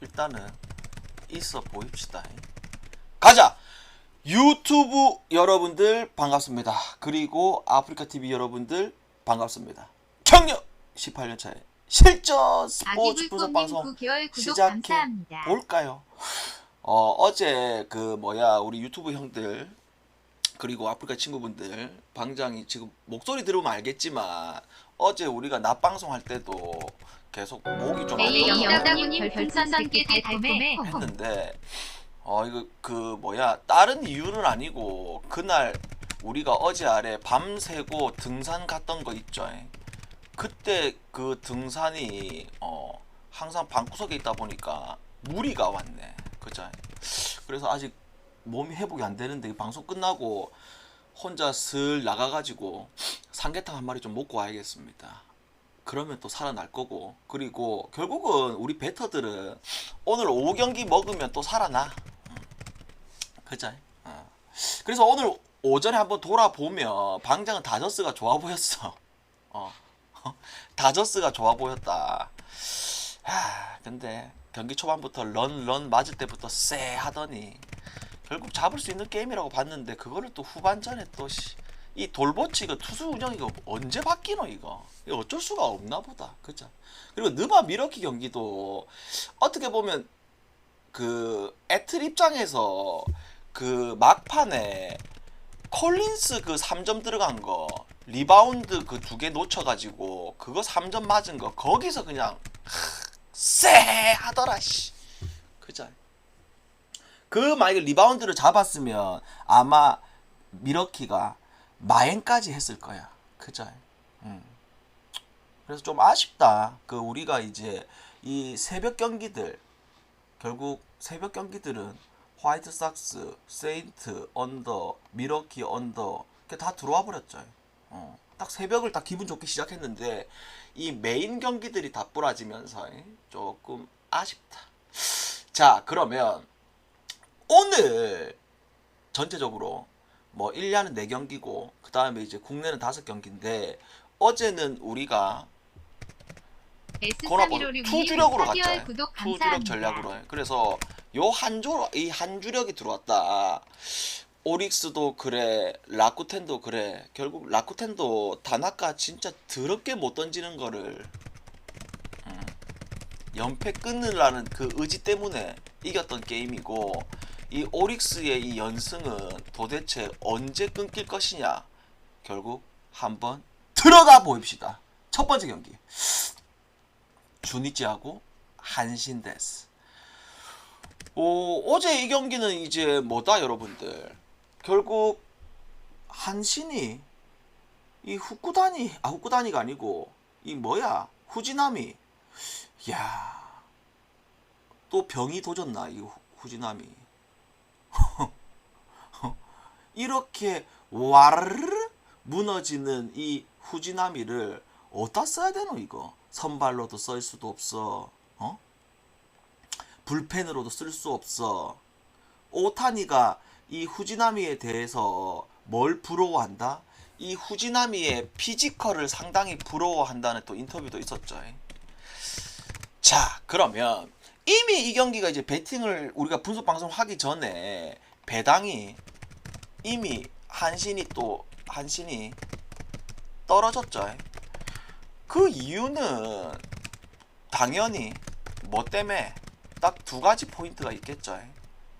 일단은 있어 보입시다. 가자. 유튜브 여러분들 반갑습니다. 그리고 아프리카 TV 여러분들 반갑습니다. 경력 18년 차에 실전 스포츠 분석 방송 9개월 구독 시작해 감사합니다. 볼까요? 어, 어제 그 뭐야 우리 유튜브 형들 그리고 아프리카 친구분들 방장이 지금 목소리 들으면 알겠지만 어제 우리가 낮 방송할 때도 계속 목이 좀안 좋아요. 영다구님 별풍선 100개 달콤해 했는데 어 이거 그 뭐야 다른 이유는 아니고 그날 우리가 어제 아래 밤새고 등산 갔던 거 있죠. 그때 그 등산이 어 항상 방구석에 있다 보니까 무리가 왔네. 그죠? 그래서 아직 몸이 회복이 안 되는데 이 방송 끝나고 혼자 슬 나가가지고 삼계탕 한 마리 좀 먹고 와야겠습니다. 그러면 또 살아날 거고 그리고 결국은 우리 베터들은 오늘 오후 경기 먹으면 또 살아나. 음. 그죠? 어. 그래서 오늘 오전에 한번 돌아보면 방장은 다저스가 좋아 보였어. 어. 다저스가 좋아 보였다. 하, 근데 경기 초반부터 런 런 맞을 때부터 쎄 하더니 결국 잡을 수 있는 게임이라고 봤는데 그거를 또 후반전에 또 이 돌보치 이거 투수 운영 이거 언제 바뀌노 이거? 이거 어쩔 수가 없나 보다. 그죠 그리고 느바 미러키 경기도 어떻게 보면 그 애틀 입장에서 그 막판에 콜린스 그 3점 들어간 거 리바운드 그 두 개 놓쳐가지고 그거 3점 맞은 거 거기서 그냥 쎄 하더라 씨. 그죠 그 만약에 리바운드를 잡았으면 아마 미러키가 마행까지 했을 거야 그죠 음. 그래서 좀 아쉽다 그 우리가 이제 이 새벽 경기들 결국 새벽 경기들은 화이트 삭스, 세인트, 언더, 미러키 언더 다 들어와 버렸죠. 어, 딱 새벽을 딱 기분 좋게 시작했는데 이 메인 경기들이 다 부러지면서 조금 아쉽다. 자 그러면 오늘 전체적으로 뭐 1년은 4경기고 그 다음에 이제 국내는 5경기인데 어제는 우리가 코나보 S31566님 투주력으로 4개월 갔죠. 구독 투주력. 전략으로 해. 그래서 요 한조 이 한주력이 들어왔다. 오릭스도 그래, 라쿠텐도 그래. 결국 라쿠텐도 다나카 진짜 더럽게 못 던지는 거를 음, 연패 끊으라는 그 의지 때문에 이겼던 게임이고 이 오릭스의 이 연승은 도대체 언제 끊길 것이냐. 결국 한번 들어가 보입시다. 첫 번째 경기. 주니치하고 한신데스. 오, 어제 이 경기는 이제 뭐다 여러분들. 결국 한신이 이 후쿠다니 아 후쿠다니가 아니고 이 뭐야 후지나미. 야. 또 병이 도졌나 이 후- 후지나미. 이렇게 와르르 무너지는 이 후지나미를 어디다 써야 되노 이거? 선발로도 쓸 수도 없어. 어? 불펜으로도 쓸 수 없어. 오타니가 이 후지나미에 대해서 뭘 부러워한다? 이 후지나미의 피지컬을 상당히 부러워한다는 또 인터뷰도 있었죠. 자 그러면 이미 이 경기가 이제 배팅을 우리가 분석 방송 하기 전에 배당이 이미 한신이 또 한신이 떨어졌죠. 그 이유는 당연히 뭐 때문에 딱 두 가지 포인트가 있겠죠.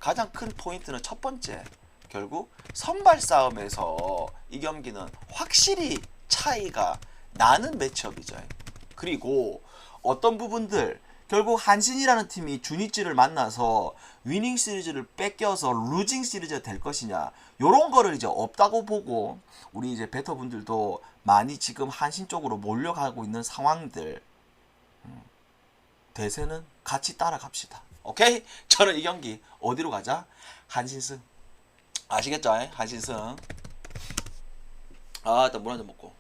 가장 큰 포인트는 첫 번째, 결국 선발 싸움에서 이 경기는 확실히 차이가 나는 매치업이죠. 그리고 어떤 부분들 결국 한신이라는 팀이 주니치를 만나서 위닝 시리즈를 뺏겨서 루징 시리즈가 될 것이냐 요런 거를 이제 없다고 보고 우리 이제 베터분들도 많이 지금 한신 쪽으로 몰려가고 있는 상황들 음, 대세는 같이 따라갑시다. 오케이? 저는 이 경기 어디로 가자? 한신승. 아시겠죠? 한신승. 아 일단 물한 잔 먹고.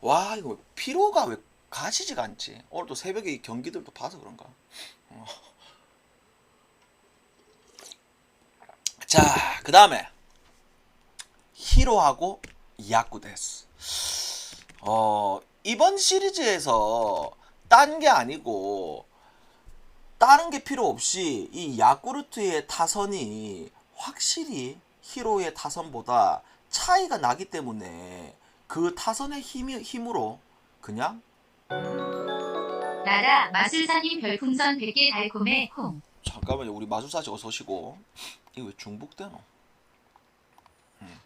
와 이거 피로가 왜 가시지가 않지. 오늘 또 새벽에 이 경기들도 봐서 그런가. 어. 자 그 다음에 히로하고 야쿠데스. 어 이번 시리즈에서 딴 게 아니고 다른 게 필요 없이 이 야쿠르트의 타선이 확실히 히로의 타선보다 차이가 나기 때문에 그 타선의 힘이, 힘으로 그냥 나라 마술사님 별풍선 100개 달콤해 콩. 잠깐만요 우리 마술사씨 어서 오시고 이거 왜 중복되노? 음.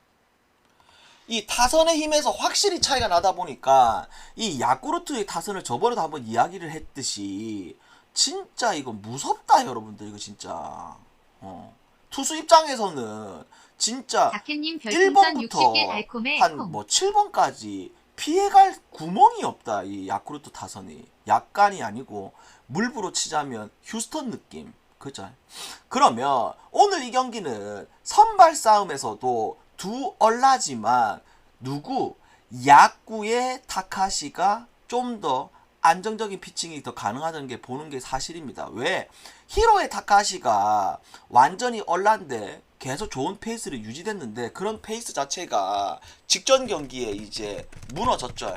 이 타선의 힘에서 확실히 차이가 나다 보니까 이 야쿠르트의 타선을 저번에도 한번 이야기를 했듯이 진짜 이거 무섭다 여러분들 이거 진짜 어. 투수 입장에서는 진짜 다케님 별풍선 1번부터 60개 달콤해 한 콩. 뭐 7번까지 피해갈 구멍이 없다 이 야쿠르트 타선이 약간이 아니고 물부로 치자면 휴스턴 느낌 그죠? 그러면 오늘 이 경기는 선발 싸움에서도 두 얼라지만 누구 야구의 타카시가 좀 더 안정적인 피칭이 더 가능하다는 게 보는 게 사실입니다. 왜? 히로의 타카시가 완전히 얼란데 계속 좋은 페이스를 유지됐는데 그런 페이스 자체가 직전 경기에 이제 무너졌죠.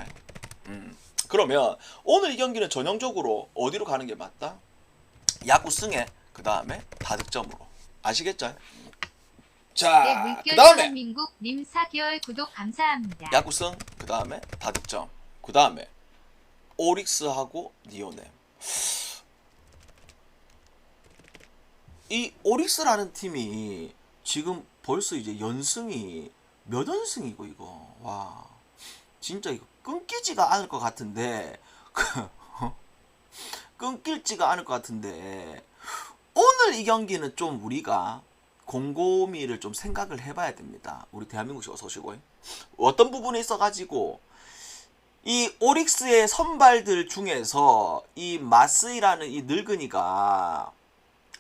음. 그러면 오늘 이 경기는 전형적으로 어디로 가는 게 맞다? 야구 승에 그 다음에 다득점으로 아시겠죠? 네 자, 그 다음에 민국 님 4개월 구독 감사합니다. 야구승 그 다음에 다득점 그 다음에 오릭스하고 니오넴 이 오릭스라는 팀이 지금 벌써 이제 연승이 몇 연승이고 이거. 와. 진짜 이거 끊기지가 않을 것 같은데. 끊길지가 않을 것 같은데. 오늘 이 경기는 좀 우리가 곰곰이를 좀 생각을 해봐야 됩니다. 우리 대한민국이 어서 오시고 어떤 부분에 있어가지고 이 오릭스의 선발들 중에서 이 마스이라는 이 늙은이가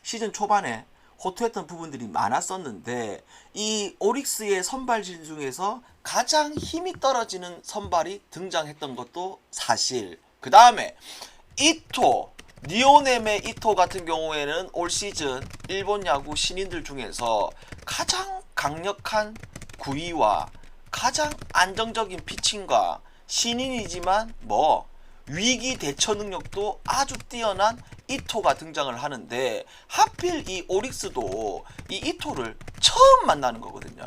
시즌 초반에 호투했던 부분들이 많았었는데 이 오릭스의 선발진 중에서 가장 힘이 떨어지는 선발이 등장했던 것도 사실. 그 다음에 이토 니오넴의 이토 같은 경우에는 올 시즌 일본 야구 신인들 중에서 가장 강력한 구위와 가장 안정적인 피칭과 신인이지만 뭐 위기 대처 능력도 아주 뛰어난 이토가 등장을 하는데 하필 이 오릭스도 이 이토를 처음 만나는 거거든요.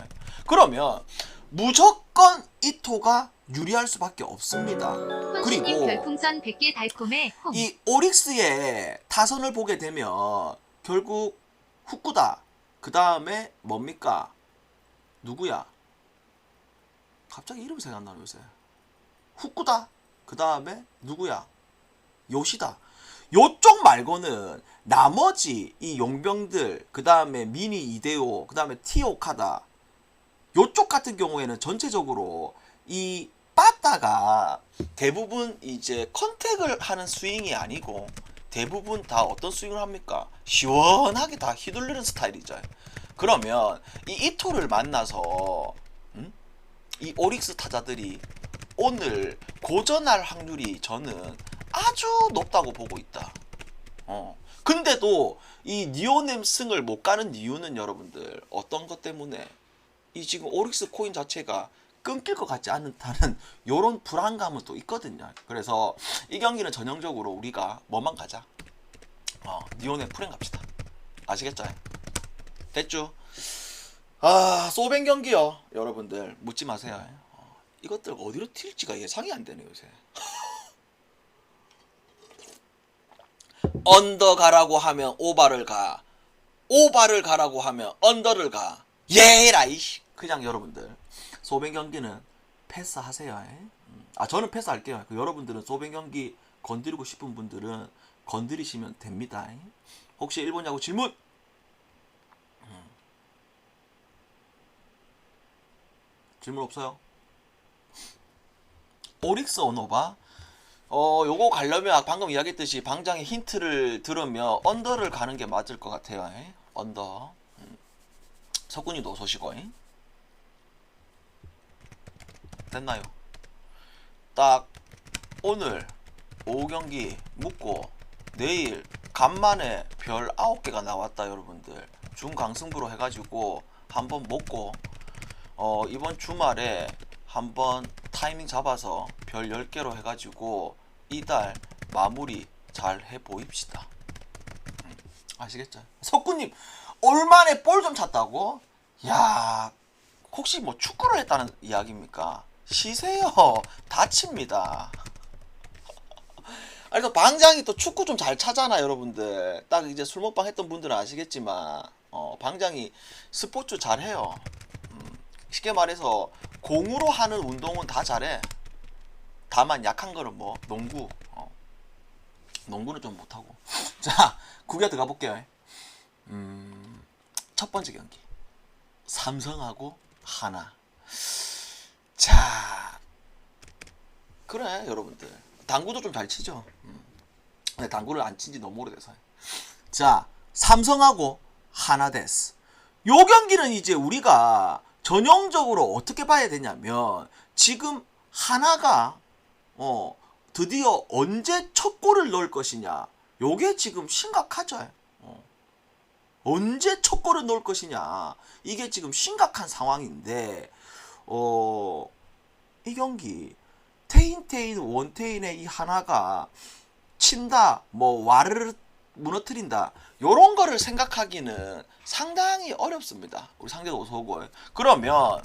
그러면 무조건 이토가 유리할 수밖에 없습니다. 그리고 별풍선 100개 달콤해 콩. 이 오릭스의 타선을 보게 되면 결국 후쿠다 그 다음에 뭡니까 누구야 갑자기 이름 생각 안 나네 요새 후쿠다 그 다음에 누구야 요시다 요쪽 말고는 나머지 이 용병들 그 다음에 미니 이데오 그 다음에 티오카다 요쪽 같은 경우에는 전체적으로 이 빠따가 대부분 이제 컨택을 하는 스윙이 아니고 대부분 다 어떤 스윙을 합니까? 시원하게 다 휘둘리는 스타일이죠. 그러면 이 이토를 만나서 음? 이 오릭스 타자들이 오늘 고전할 확률이 저는 아주 높다고 보고 있다. 어. 근데도 이 니오넴 승을 못 가는 이유는 여러분들 어떤 것 때문에 이 지금 오릭스 코인 자체가 끊길 것 같지 않다는 요런 불안감은 또 있거든요. 그래서 이 경기는 전형적으로 우리가 뭐만 가자. 어, 니온의 프랭 갑시다. 아시겠죠? 됐죠? 아, 소뱅 경기요. 여러분들 묻지 마세요. 어, 이것들 어디로 튈지가 예상이 안 되네요, 요새. 언더 가라고 하면 오바를 가. 오바를 가라고 하면 언더를 가. 예라이. 그냥 여러분들 소뱅 경기는 패스하세요. 음. 아 저는 패스할게요. 그 여러분들은 소뱅 경기 건드리고 싶은 분들은 건드리시면 됩니다. 혹시 일본 야구 질문? 음. 질문 없어요? 오릭스 오노바 어 요거 가려면 방금 이야기했듯이 방장의 힌트를 들으면 언더를 가는 게 맞을 것 같아요. 에? 언더. 음. 석군이도 어서 오시고. 에? 됐나요? 딱 오늘 오후 경기 묻고 내일 간만에 별 9개가 나왔다 여러분들 중강승부로 해가지고 한번 먹고 어 이번 주말에 한번 타이밍 잡아서 별 10개로 해가지고 이달 마무리 잘 해보입시다 음. 아시겠죠? 석구님 올만에 볼 좀 찼다고? 야 혹시 뭐 축구를 했다는 이야기입니까? 쉬세요 다칩니다. 아니 또 방장이 또 축구 좀 잘 차잖아 여러분들 딱 이제 술 먹방 했던 분들은 아시겠지만 어, 방장이 스포츠 잘해요 음, 쉽게 말해서 공으로 하는 운동은 다 잘해 다만 약한 거는 뭐 농구 어. 농구는 좀 못하고. 자 구겨 들어가 볼게요. 음, 첫 번째 경기. 삼성하고 하나. 자 그래 여러분들. 당구도 좀 잘 치죠. 음. 당구를 안 친 지 너무 오래돼서 자 삼성하고 하나데스 요 경기는 이제 우리가 전형적으로 어떻게 봐야 되냐면 지금 하나가 어 드디어 언제 첫 골을 넣을 것이냐? 요게 지금 심각하죠. 어. 언제 첫 골을 넣을 것이냐? 이게 지금 심각한 상황인데 어 이 경기 테인테인 원테인의 이 하나가 친다 뭐 와르르 무너뜨린다 요런 거를 생각하기는 상당히 어렵습니다. 우리 상대가 오소고 그러면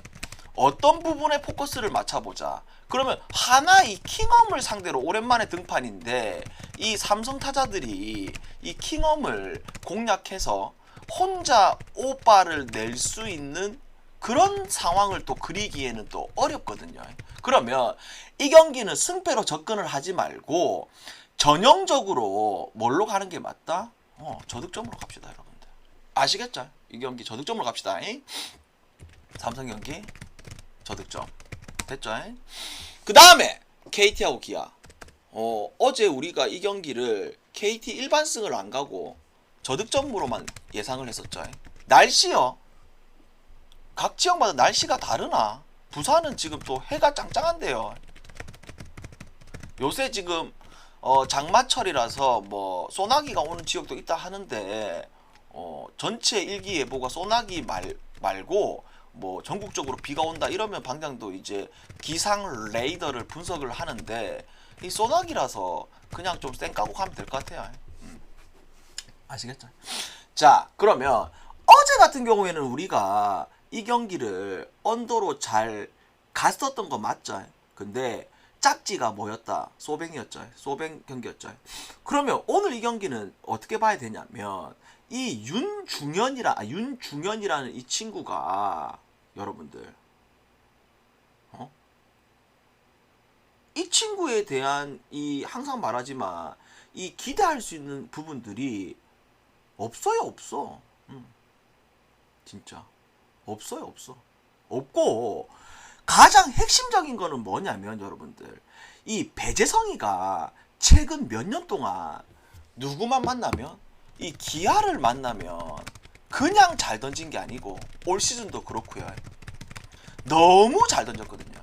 어떤 부분에 포커스를 맞춰보자 그러면 하나 이 킹엄을 상대로 오랜만에 등판인데 이 삼성 타자들이 이 킹엄을 공략해서 혼자 오빠를 낼 수 있는 그런 상황을 또 그리기에는 또 어렵거든요. 그러면 이 경기는 승패로 접근을 하지 말고 전형적으로 뭘로 가는 게 맞다? 어, 저득점으로 갑시다, 여러분들. 아시겠죠? 이 경기 저득점으로 갑시다. 잉? 삼성 경기 저득점. 됐죠? 그 다음에 KT하고 기아. 어, 어제 우리가 이 경기를 KT 일반승을 안 가고 저득점으로만 예상을 했었죠. 날씨요. 각 지역마다 날씨가 다르나? 부산은 지금 또 해가 짱짱한데요. 요새 지금 어, 장마철이라서 뭐 소나기가 오는 지역도 있다 하는데 어, 전체 일기예보가 소나기 말, 말고 뭐 전국적으로 비가 온다 이러면 방장도 이제 기상 레이더를 분석을 하는데 이 소나기라서 그냥 좀 쌩 까고 가면 될 것 같아요. 음. 아시겠죠? 자 그러면 어제 같은 경우에는 우리가 이 경기를 언더로 잘 갔었던 거 맞죠? 근데 짝지가 뭐였다? 소뱅이었죠. 소뱅 경기였죠. 그러면 오늘 이 경기는 어떻게 봐야 되냐면 이 윤중현이라 아, 윤중현이라는 이 친구가 여러분들 어? 이 친구에 대한 이 항상 말하지만 이 기대할 수 있는 부분들이 없어요 없어 음. 진짜 없어요 없어 없고 가장 핵심적인 거는 뭐냐면 여러분들 이 배재성이가 최근 몇 년 동안 누구만 만나면 이 기아를 만나면 그냥 잘 던진 게 아니고 올 시즌도 그렇고요 너무 잘 던졌거든요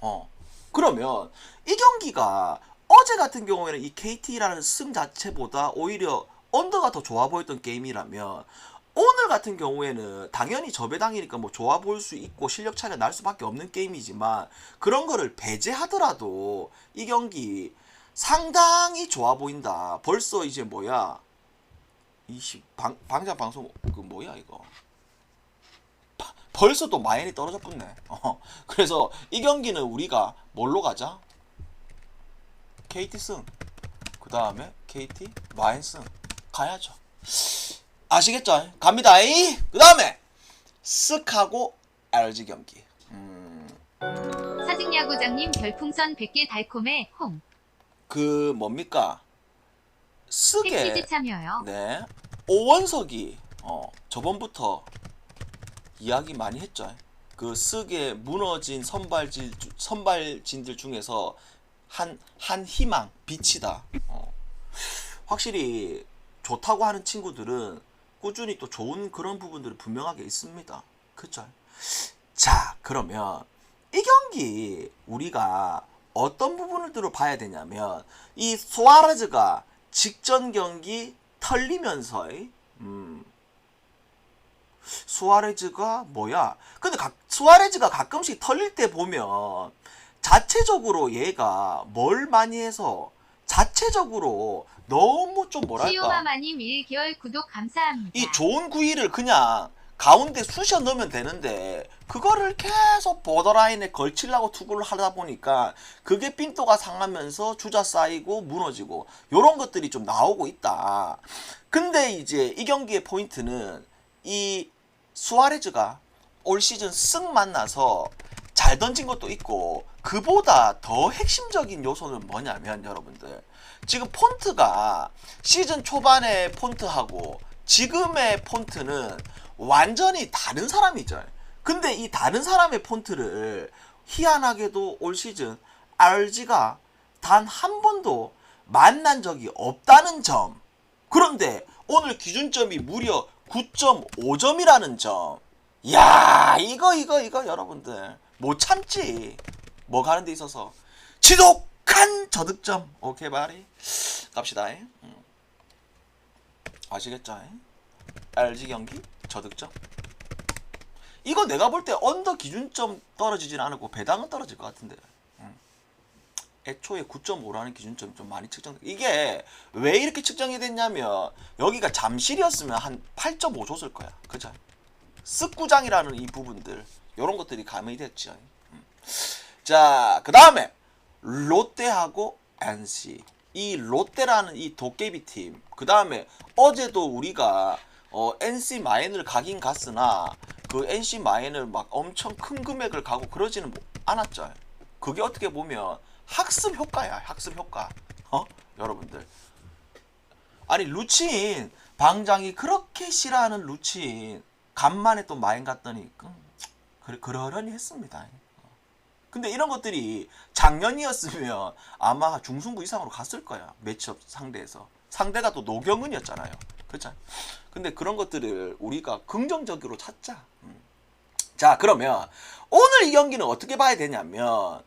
어 그러면 이 경기가 어제 같은 경우에는 이 KT라는 승 자체보다 오히려 언더가 더 좋아 보였던 게임이라면 오늘 같은 경우에는 당연히 저배당이니까 뭐 좋아 보일 수 있고 실력 차이가 날 수밖에 없는 게임이지만 그런 거를 배제하더라도 이 경기 상당히 좋아 보인다. 벌써 이제 뭐야? 이씨 방 방장 방송 그 뭐야 이거? 바- 벌써 또 마인이 떨어져 붙네. 어. 그래서 이 경기는 우리가 뭘로 가자? KT 승. 그 다음에 KT 마인 승. 가야죠. 아시겠죠? 갑니다. 그 다음에 쓱하고 LG 경기. 음, 사직야구장님 별풍선 100개 달콤해 홍그 뭡니까? 쓰게 참여요. 네 오원석이 어 저번부터 이야기 많이 했죠. 그 쓰게 무너진 선발진 선발진들 중에서 한 한 희망 빛이다. 어. 확실히 좋다고 하는 친구들은 꾸준히 또 좋은 그런 부분들이 분명하게 있습니다. 그쵸? 자, 그러면 이 경기 우리가 어떤 부분을 봐야 되냐면 이 소아레즈가 직전 경기 털리면서 음, 수아레즈가 뭐야? 근데 각, 수아레즈가 가끔씩 털릴 때 보면 자체적으로 얘가 뭘 많이 해서 자체적으로 너무 좀 뭐랄까 시오마마님 1개월 구독 감사합니다. 이 좋은 구위를 그냥 가운데 쑤셔 넣으면 되는데 그거를 계속 보더라인에 걸치려고 투구를 하다 보니까 그게 핀도가 상하면서 주자 쌓이고 무너지고 요런 것들이 좀 나오고 있다. 근데 이제 이 경기의 포인트는 이 수아레즈가 올 시즌 쓱 만나서 잘 던진 것도 있고 그보다 더 핵심적인 요소는 뭐냐면 여러분들 지금 폰트가 시즌 초반의 폰트하고 지금의 폰트는 완전히 다른 사람이죠. 근데 이 다른 사람의 폰트를 희한하게도 올 시즌 RG가 단 한 번도 만난 적이 없다는 점. 그런데 오늘 기준점이 무려 9.5점이라는 점. 야, 이거 이거 이거 여러분들 못 참지. 뭐 가는 데 있어서 지독한 저득점. 오케이 바리. 갑시다. 음. 아시겠죠? LG 경기 저득점. 이거 내가 볼 때 언더 기준점 떨어지진 않고 배당은 떨어질 것 같은데. 음. 애초에 9.5라는 기준점이 좀 많이 측정. 이게 왜 이렇게 측정이 됐냐면 여기가 잠실이었으면 한 8.5 줬을 거야. 그죠? 습구장이라는 이 부분들 이런 것들이 가미이 됐죠. 음. 자, 그 다음에 롯데하고 NC. 이 롯데라는 이 도깨비 팀. 그 다음에 어제도 우리가 어, NC 마인을 가긴 갔으나 그 NC 마인을 막 엄청 큰 금액을 가고 그러지는 뭐- 않았죠. 그게 어떻게 보면 학습 효과야. 학습 효과. 어? 여러분들. 아니 루친 방장이 그렇게 싫어하는 루친 간만에 또 마인 갔더니 음, 그래 그러려니 했습니다. 근데 이런 것들이 작년이었으면 아마 중승부 이상으로 갔을 거야 매치업 상대에서 상대가 또 노경은이었잖아요. 그렇죠? 근데 그런 것들을 우리가 긍정적으로 찾자. 음. 자 그러면 오늘 이 경기는 어떻게 봐야 되냐면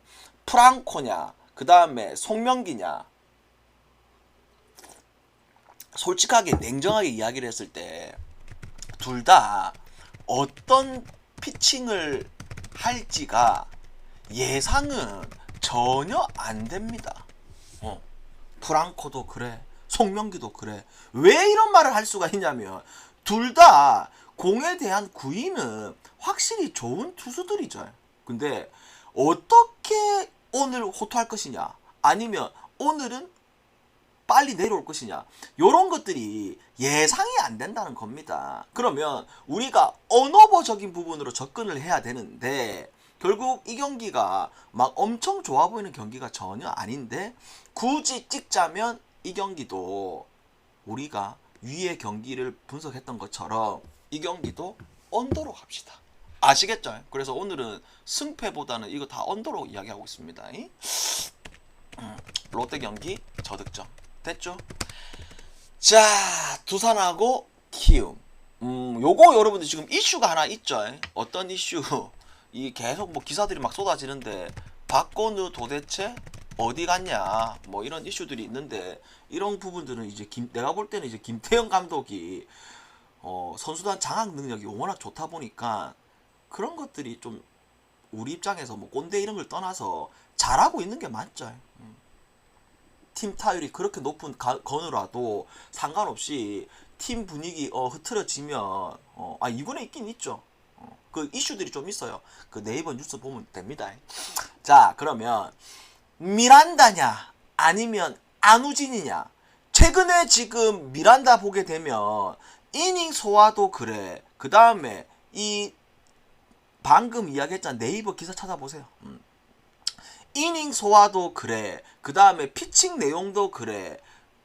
프랑코냐 그 다음에 송명기냐 솔직하게 냉정하게 이야기를 했을 때 둘 다 어떤 피칭을 할지가 예상은 전혀 안 됩니다. 어. 프랑코도 그래. 송명기도 그래. 왜 이런 말을 할 수가 있냐면 둘 다 공에 대한 구위는 확실히 좋은 투수들이죠. 근데 어떻게 오늘 호투할 것이냐 아니면 오늘은 빨리 내려올 것이냐 요런 것들이 예상이 안 된다는 겁니다. 그러면 우리가 언어버적인 부분으로 접근을 해야 되는데 결국 이 경기가 막 엄청 좋아 보이는 경기가 전혀 아닌데 굳이 찍자면 이 경기도 우리가 위의 경기를 분석했던 것처럼 이 경기도 언더로 갑시다. 아시겠죠? 그래서 오늘은 승패보다는 이거 다 언더로 이야기하고 있습니다. 음, 롯데 경기 저득점 됐죠? 자 두산하고 키움 음 요거 여러분들 지금 이슈가 하나 있죠 어떤 이슈 이 계속 뭐 기사들이 막 쏟아지는데 박건우 도대체 어디 갔냐 뭐 이런 이슈들이 있는데 이런 부분들은 이제 김, 내가 볼 때는 이제 김태형 감독이 어, 선수단 장악 능력이 워낙 좋다 보니까 그런 것들이 좀 우리 입장에서 뭐 꼰대 이런 걸 떠나서 잘하고 있는 게 맞죠. 음. 팀 타율이 그렇게 높은 가, 건우라도 상관없이 팀 분위기 어, 흐트러지면 어, 아 이번에 있긴 있죠. 어, 그 이슈들이 좀 있어요. 그 네이버 뉴스 보면 됩니다. 자 그러면 미란다냐? 아니면 안우진이냐? 최근에 지금 미란다 보게 되면 이닝 소화도 그래. 그 다음에 이 방금 이야기했잖아. 네이버 기사 찾아보세요. 음. 이닝 소화도 그래. 그 다음에 피칭 내용도 그래.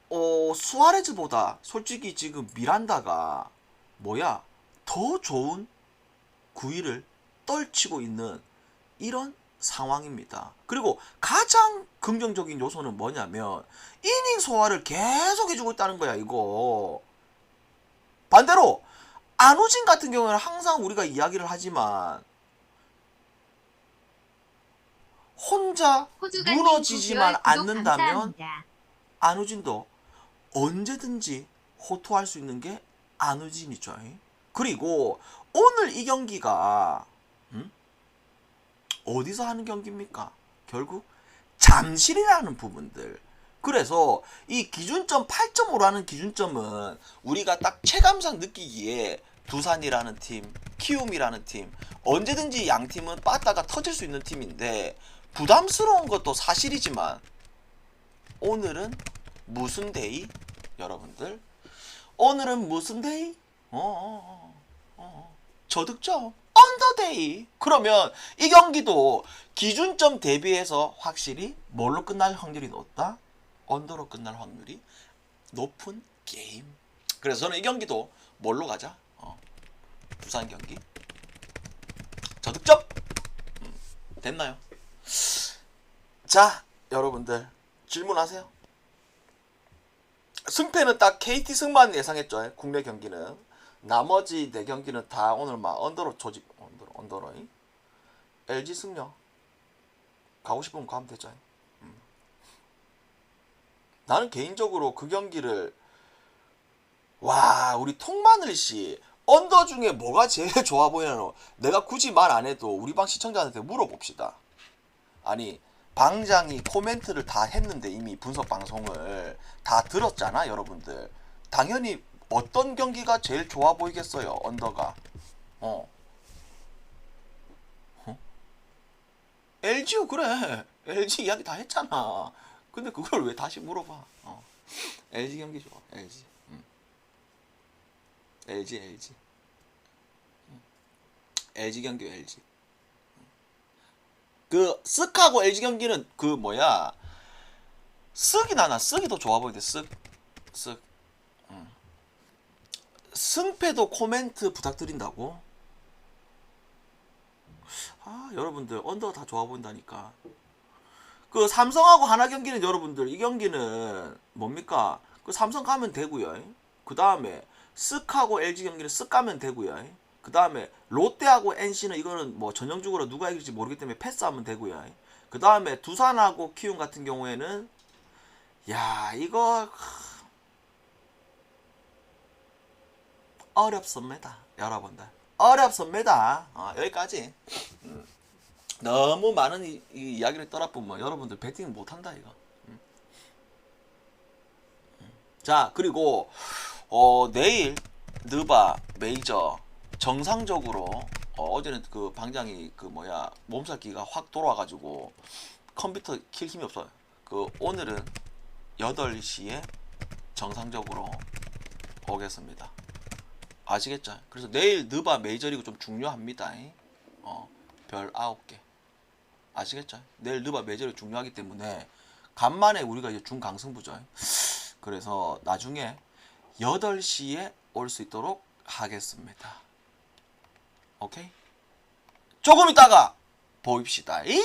어 수아레즈보다 솔직히 지금 미란다가 뭐야? 더 좋은 구위를 떨치고 있는 이런 상황입니다. 그리고 가장 긍정적인 요소는 뭐냐면 이닝 소화를 계속 해주고 있다는 거야 이거. 반대로 안우진 같은 경우에는 항상 우리가 이야기를 하지만 혼자 무너지지만 9개월 구독 않는다면 감사합니다. 안우진도 언제든지 호투할 수 있는 게 안우진이죠. 그리고 오늘 이 경기가 음? 어디서 하는 경기입니까? 결국 잠실이라는 부분들 그래서 이 기준점 8.5라는 기준점은 우리가 딱 체감상 느끼기에 두산이라는 팀, 키움이라는 팀, 언제든지 양 팀은 빠따가 터질 수 있는 팀인데 부담스러운 것도 사실이지만 오늘은 무슨 데이? 여러분들 오늘은 무슨 데이? 어, 어, 어, 어. 저득점 언더데이 그러면 이 경기도 기준점 대비해서 확실히 뭘로 끝날 확률이 높다? 언더로 끝날 확률이 높은 게임 그래서 저는 이 경기도 뭘로 가자? 어. 부산 경기 저득점 음, 됐나요? 자 여러분들 질문하세요 승패는 딱 KT 승만 예상했죠 국내 경기는 나머지 네 경기는 다 오늘 막 언더로 조집 언더로 언더로 LG 승려 가고 싶으면 가면 되죠. 음. 나는 개인적으로 그 경기를 와 우리 통마늘 씨 언더 중에 뭐가 제일 좋아 보이나요? 내가 굳이 말 안 해도 우리 방 시청자한테 물어봅시다. 아니 방장이 코멘트를 다 했는데 이미 분석 방송을 다 들었잖아 여러분들. 당연히 어떤 경기가 제일 좋아 보이겠어요 언더가. 어. 어? LG요 그래. LG 이야기 다 했잖아. 근데 그걸 왜 다시 물어봐? 어. LG 경기 좋아. LG. 음. LG LG. 음. LG 경기 LG. 그 쓱하고 LG 경기는 그 뭐야? 쓱이 나나 쓱이 더 좋아 보이는데 쓱. 쓱. 음. 승패도 코멘트 부탁드린다고? 아 여러분들 언더 다 좋아 보인다니까 그 삼성하고 하나 경기는 여러분들 이 경기는 뭡니까 그 삼성 가면 되고요 그 다음에 쓱하고 LG 경기는 쓱 가면 되고요 그 다음에 롯데하고 NC는 이거는 뭐 전형적으로 누가 이길지 모르기 때문에 패스하면 되고요 그 다음에 두산하고 키움 같은 경우에는 야 이거 어렵습니다. 여러분들. 어렵습니다. 어, 여기까지. 음. 너무 많은 이, 이 이야기를 떠나보면 여러분들 배팅 못한다 이거. 음. 음. 자 그리고 어, 내일 느바 메이저 정상적으로 어, 제는그 방장이 그 뭐야 몸살기가 확 돌아와가지고 컴퓨터 킬 힘이 없어요. 그 오늘은 8시에 정상적으로 오겠습니다 아시겠죠? 그래서 내일 느바 메이저리그 좀 중요합니다. 어, 별 9개. 아시겠죠? 내일 느바 메이저리그 중요하기 때문에 간만에 우리가 이제 중강승부죠. 그래서 나중에 8시에 올 수 있도록 하겠습니다. 오케이? 조금 있다가 보입시다. 이?